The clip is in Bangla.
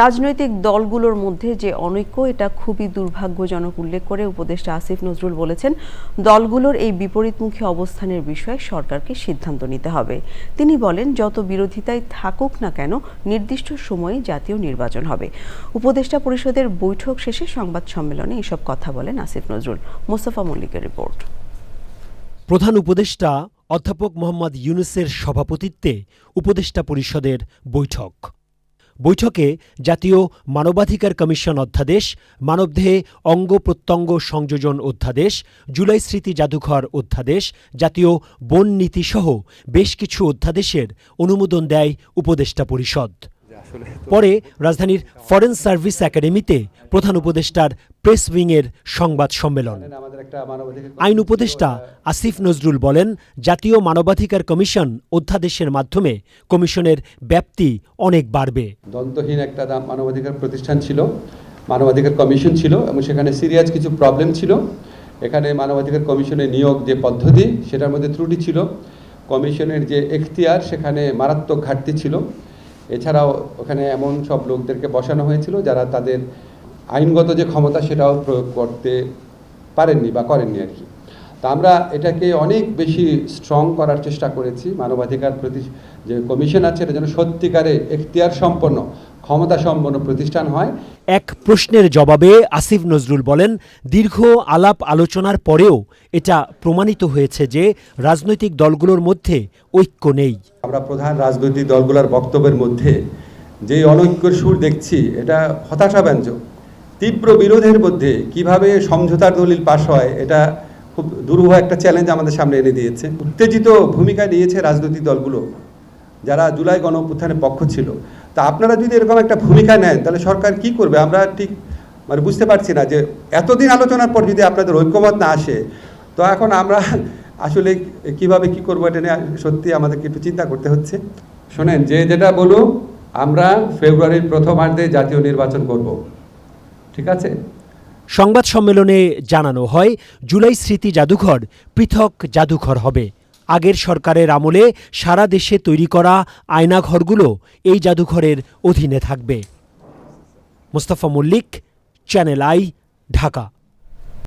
রাজনৈতিক দলগুলোর মধ্যে যে অনৈক্য, এটা খুবই দুর্ভাগ্যজনক উল্লেখ করে উপদেষ্টা আসিফ নজরুল বলেছেন, দলগুলোর এই বিপরীতমুখী অবস্থানের বিষয়ে সরকারকে সিদ্ধান্ত নিতে হবে। তিনি বলেন, যত বিরোধিতাই থাকুক না কেন, নির্দিষ্ট সময়ে জাতীয় নির্বাচন হবে। উপদেষ্টা পরিষদের বৈঠক শেষে সংবাদ সম্মেলনে এসব কথা বলেন আসিফ নজরুল। মোস্তফা মল্লিকের রিপোর্ট। প্রধান উপদেষ্টা অধ্যাপক মোহাম্মদ ইউনুসের সভাপতিত্বে উপদেষ্টা পরিষদের বৈঠক। বৈঠকে জাতীয় মানবাধিকার কমিশন অধ্যাদেশ মানবদেহে অঙ্গ প্রত্যঙ্গ সংযোজন অধ্যাদেশ জুলাই স্মৃতি জাদুঘর অধ্যাদেশ জাতীয় বন নীতি সহ বেশ কিছু অধ্যাদেশের অনুমোদন দেয় উপদেষ্টা পরিষদ। পরে রাজধানীর ফরেন সার্ভিস একাডেমিতে প্রধান উপদেষ্টার প্রেস উইংয়ের সংবাদ সম্মেলন। আইন উপদেষ্টা আসিফ নজরুল বলেন জাতীয় মানবাধিকার কমিশন অধ্যাদেশের মাধ্যমে কমিশনের ব্যাপ্তি অনেক বাড়বে। দন্তহীন একটা দাম মানবাধিকার প্রতিষ্ঠান ছিল মানবাধিকার কমিশন ছিল এবং সেখানে সিরিয়াস কিছু প্রবলেম ছিল। এখানে মানবাধিকার কমিশনের নিয়োগ যে পদ্ধতি সেটার মধ্যে ত্রুটি ছিল। কমিশনের যে এখতিয়ার সেখানে মারাত্মক ঘাটতি ছিল। এছাড়াও ওখানে এমন সব লোকদেরকে বসানো হয়েছিল যারা তাদের আইনগত যে ক্ষমতা সেটাও প্রয়োগ করতে পারেননি বা করেননি আর কি। তা আমরা এটাকে অনেক বেশি স্ট্রং করার চেষ্টা করেছি। মানবাধিকার প্রতি যে কমিশন আছে এটা যেন সত্যিকারে এখতিয়ার সম্পন্ন ক্ষমতা সম্পন্ন প্রতিষ্ঠান হয়। এক প্রশ্নের জবাবে আসিফ নজরুল বলেন দীর্ঘ আলাপ আলোচনার পরেও এটা প্রমাণিত হয়েছে যে রাজনৈতিক দলগুলোর মধ্যে ঐক্য নেই। আমরা প্রধান রাজনৈতিক দলগুলোর বক্তব্যের মধ্যে যে অনৈক্যের সুর দেখছি এটা হতাশাব্যঞ্জক। তীব্র বিরোধের মধ্যে কীভাবে সমঝোতার দলিল পাশ হয়, এটা খুব দুরূহ একটা চ্যালেঞ্জ আমাদের সামনে এনে দিয়েছে। উত্তেজিত ভূমিকা নিয়েছে রাজনৈতিক দলগুলো, যারা জুলাই গণ পক্ষ ছিল। তা আপনারা যদি এরকম একটা ভূমিকা নেন, তাহলে সরকার কি করবে? আমরা ঠিক মানে বুঝতে পারছি না যে এতদিন আলোচনার পর যদি আপনাদের ঐক্যমত না আসে, তো এখন আমরা আসলে কীভাবে কি করব এটা নিয়ে সত্যি আমাদেরকে একটু চিন্তা করতে হচ্ছে। শোনেন, যে যেটা বলুক, আমরা ফেব্রুয়ারির প্রথমার্ধে জাতীয় নির্বাচন করব। ঠিক আছে? সংবাদ সম্মেলনে জানানো হয়, জুলাই স্মৃতি জাদুঘর পৃথক জাদুঘর হবে। আগের সরকারের আমলে সারা দেশে তৈরি করা আয়নাঘরগুলো এই জাদুঘরের অধীনে থাকবে। Mostafa Mallik channel I Dhaka